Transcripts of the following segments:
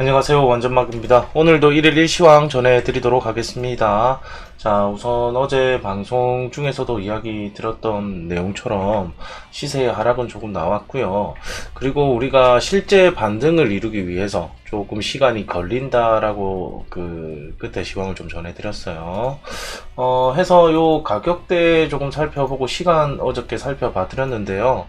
안녕하세요. 완전막입니다. 오늘도 1일 1시황 전해드리도록 하겠습니다. 자 우선 어제 방송 중에서도 이야기 드렸던 내용처럼 시세의 하락은 조금 나왔고요. 그리고 우리가 실제 반등을 이루기 위해서 조금 시간이 걸린다라고 그 그때 시황을 좀 전해드렸어요. 어 해서 요 가격대 조금 살펴보고 시간 어저께 살펴봐 드렸는데요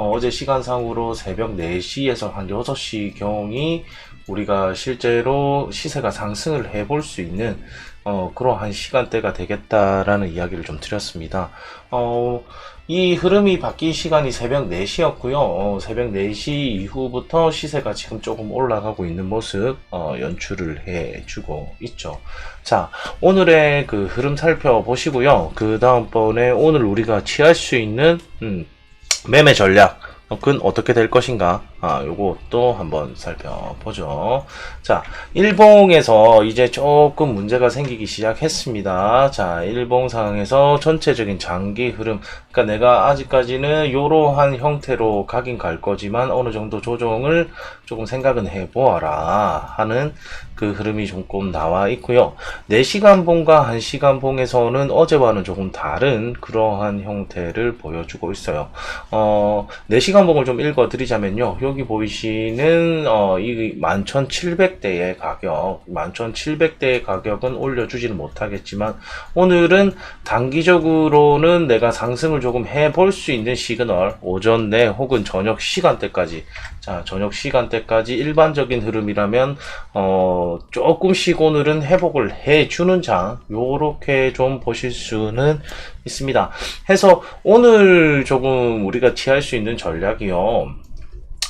어, 어제 시간상으로 새벽 4시에서 한 6시 경이 우리가 실제로 시세가 상승을 해볼 수 있는 어, 그러한 시간대가 되겠다라는 이야기를 좀 드렸습니다. 어, 이 흐름이 바뀐 시간이 새벽 4시였고요. 어, 새벽 4시 이후부터 시세가 지금 조금 올라가고 있는 모습 어, 연출을 해주고 있죠. 자, 오늘의 그 흐름 살펴보시고요. 그 다음번에 오늘 우리가 취할 수 있는 음, 매매 전략은 어떻게 될 것인가? 아, 요것도 한번 살펴보죠. 자, 일봉에서 이제 조금 문제가 생기기 시작했습니다. 자, 일봉 상황에서 전체적인 장기 흐름. 그러니까 내가 아직까지는 이러한 형태로 가긴 갈 거지만 어느 정도 조정을 조금 생각은 해보아라 하는 그 흐름이 조금 나와 있고요. 4시간 봉과 1시간 봉에서는 어제와는 조금 다른 그러한 형태를 보여주고 있어요. 어, 4시간 봉을 좀 읽어드리자면요. 여기 보이시는 어, 이 11,700대의 가격, 11,700대의 가격은 올려주지는 못하겠지만 오늘은 단기적으로는 내가 상승을 조금 해볼 수 있는 시그널 오전 내 혹은 저녁 시간대까지 자 저녁 시간대까지 일반적인 흐름이라면 어, 조금씩 오늘은 회복을 해주는 장 요렇게 좀 보실 수는 있습니다. 해서 오늘 조금 우리가 취할 수 있는 전략이요.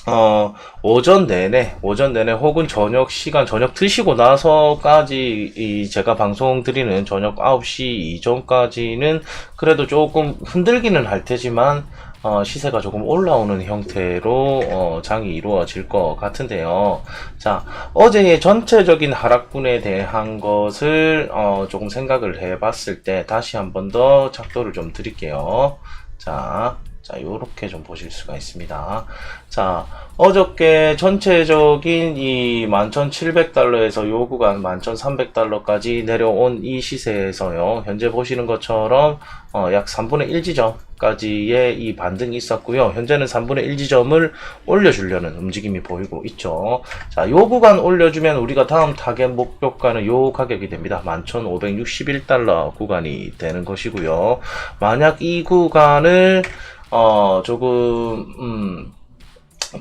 어, 오전 내내, 오전 내내 혹은 저녁 시간, 저녁 드시고 나서까지 이 제가 방송 드리는 저녁 9시 이전까지는 그래도 조금 흔들기는 할 테지만 어, 시세가 조금 올라오는 형태로 어, 장이 이루어질 것 같은데요. 자, 어제의 전체적인 하락분에 대한 것을 어, 조금 생각을 해봤을 때 다시 한 번더 작도를 좀 드릴게요. 자, 자, 요렇게 좀 보실 수가 있습니다. 자, 어저께 전체적인 이 11,700달러에서 요 구간 11,300달러까지 내려온 이 시세에서요, 현재 보시는 것처럼, 어, 약 3분의 1 지점 까지의 이 반등이 있었고요. 현재는 3분의 1 지점을 올려주려는 움직임이 보이고 있죠. 자, 요 구간 올려주면 우리가 다음 타겟 목표가는 요 가격이 됩니다. 11,561달러 구간이 되는 것이고요. 만약 이 구간을 어, 조금, 음,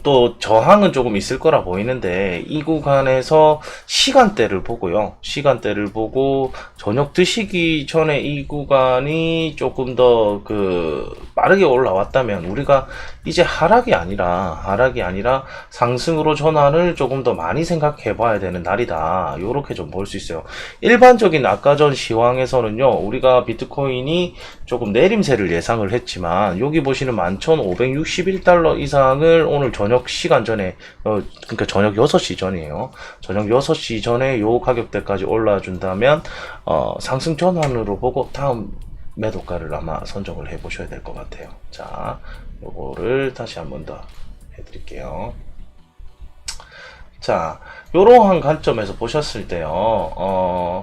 또 저항은 조금 있을 거라 보이는데 이 구간에서 시간대를 보고요. 시간대를 보고 저녁 드시기 전에 이 구간이 조금 더 그 빠르게 올라왔다면 우리가 이제 하락이 아니라 하락이 아니라 상승으로 전환을 조금 더 많이 생각해 봐야 되는 날이다. 요렇게 좀 볼 수 있어요. 일반적인 아까 전 시황에서는요. 우리가 비트코인이 조금 내림세를 예상을 했지만 여기 보시는 11,561달러 이상을 오늘 저녁 시간 전에 어, 그러니까 저녁 6시 전이에요. 저녁 6시 전에 요 가격대까지 올라 준다면 어, 상승 전환으로 보고 다음 매도가를 아마 선정을 해 보셔야 될 것 같아요. 자, 요거를 다시 한 번 더 해 드릴게요. 자, 요러한 관점에서 보셨을 때요, 어,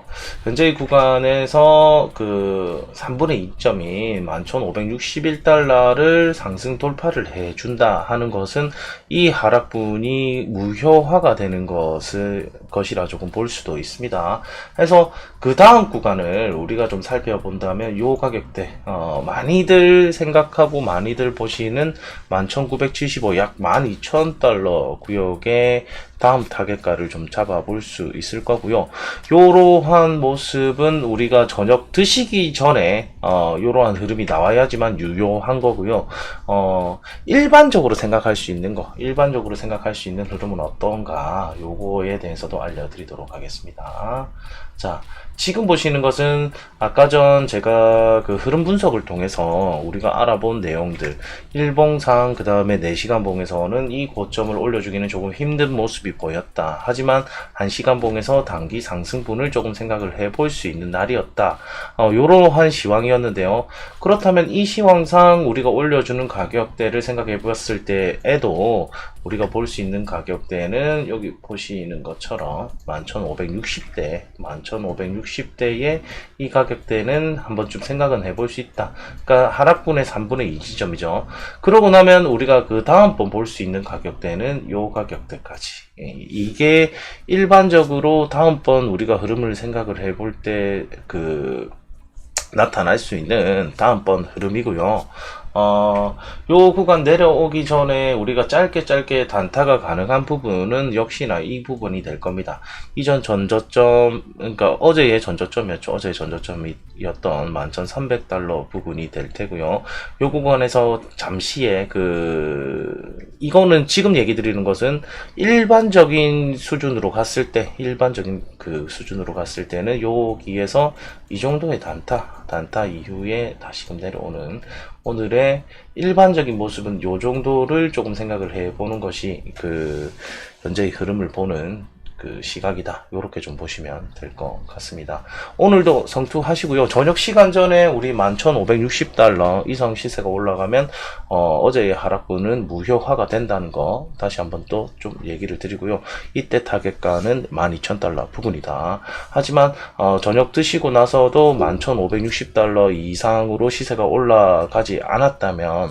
현재 이 구간에서 그 3분의 2점인 11,561달러를 상승 돌파를 해준다 하는 것은 이 하락분이 무효화가 되는 것을, 것이라 조금 볼 수도 있습니다. 해서 그 다음 구간을 우리가 좀 살펴본다면 요 가격대, 어, 많이들 생각하고 많이들 보시는 11,975, 약 12,000달러 구역의 다음 타겟가를 좀 잡아볼 수 있을 거고요. 요러한 모습은 우리가 저녁 드시기 전에 어, 요러한 흐름이 나와야지만 유효한 거고요. 어, 일반적으로 생각할 수 있는 거, 일반적으로 생각할 수 있는 흐름은 어떤가, 요거에 대해서도 알려드리도록 하겠습니다. 자, 지금 보시는 것은 아까 전 제가 그 흐름 분석을 통해서 우리가 알아본 내용들, 일봉상 그 다음에 4시간 봉에서는 이 고점을 올려주기는 조금 힘든 모습이 보였다. 하지만 1시간 봉에서 단기 상승분을 조금 생각을 해볼 수 있는 날이었다. 어, 요러한 시황이었는데요. 그렇다면 이 시황상 우리가 올려주는 가격대를 생각해 보았을 때에도 우리가 볼 수 있는 가격대는 여기 보시는 것처럼 11,560대, 11,560대의 이 가격대는 한 번쯤 생각은 해볼 수 있다. 그러니까 하락분의 3분의 2 지점이죠. 그러고 나면 우리가 그 다음번 볼 수 있는 가격대는 요 가격대까지. 예, 이게 일반적으로 다음번 우리가 흐름을 생각을 해볼 때그 나타날 수 있는 다음번 흐름이고요. 어, 요 구간 내려오기 전에 우리가 짧게 짧게 단타가 가능한 부분은 역시나 이 부분이 될 겁니다. 이전 전저점, 그러니까 어제의 전저점이었죠. 어제의 전저점이었던 11,300달러 부분이 될 테고요. 요 구간에서 잠시의 그, 이거는 지금 얘기 드리는 것은 일반적인 수준으로 갔을 때, 일반적인 그 수준으로 갔을 때는 여기에서 이 정도의 단타, 단타 이후에 다시금 내려오는 오늘의 일반적인 모습은 요 정도를 조금 생각을 해 보는 것이 그 현재의 흐름을 보는 그 시각이다. 요렇게 좀 보시면 될 것 같습니다. 오늘도 성투하시고요. 저녁 시간 전에 우리 11,560달러 이상 시세가 올라가면 어, 어제의 하락분은 무효화가 된다는 거 다시 한번 또 좀 얘기를 드리고요. 이때 타겟가는 12,000달러 부근이다. 하지만 어, 저녁 드시고 나서도 11,560달러 이상으로 시세가 올라가지 않았다면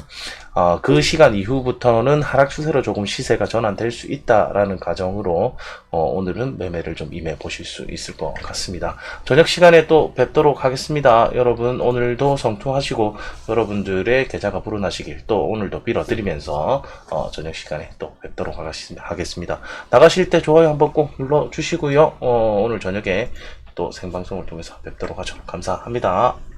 어, 그 시간 이후부터는 하락 추세로 조금 시세가 전환될 수 있다라는 가정으로 어, 오늘은 매매를 좀 임해 보실 수 있을 것 같습니다. 저녁 시간에 또 뵙도록 하겠습니다. 여러분 오늘도 성투하시고 여러분들의 계좌가 불어나시길 또 오늘도 빌어드리면서 어, 저녁 시간에 또 뵙도록 하겠- 하겠습니다. 나가실 때 좋아요 한번 꼭 눌러주시고요. 어, 오늘 저녁에 또 생방송을 통해서 뵙도록 하죠. 감사합니다.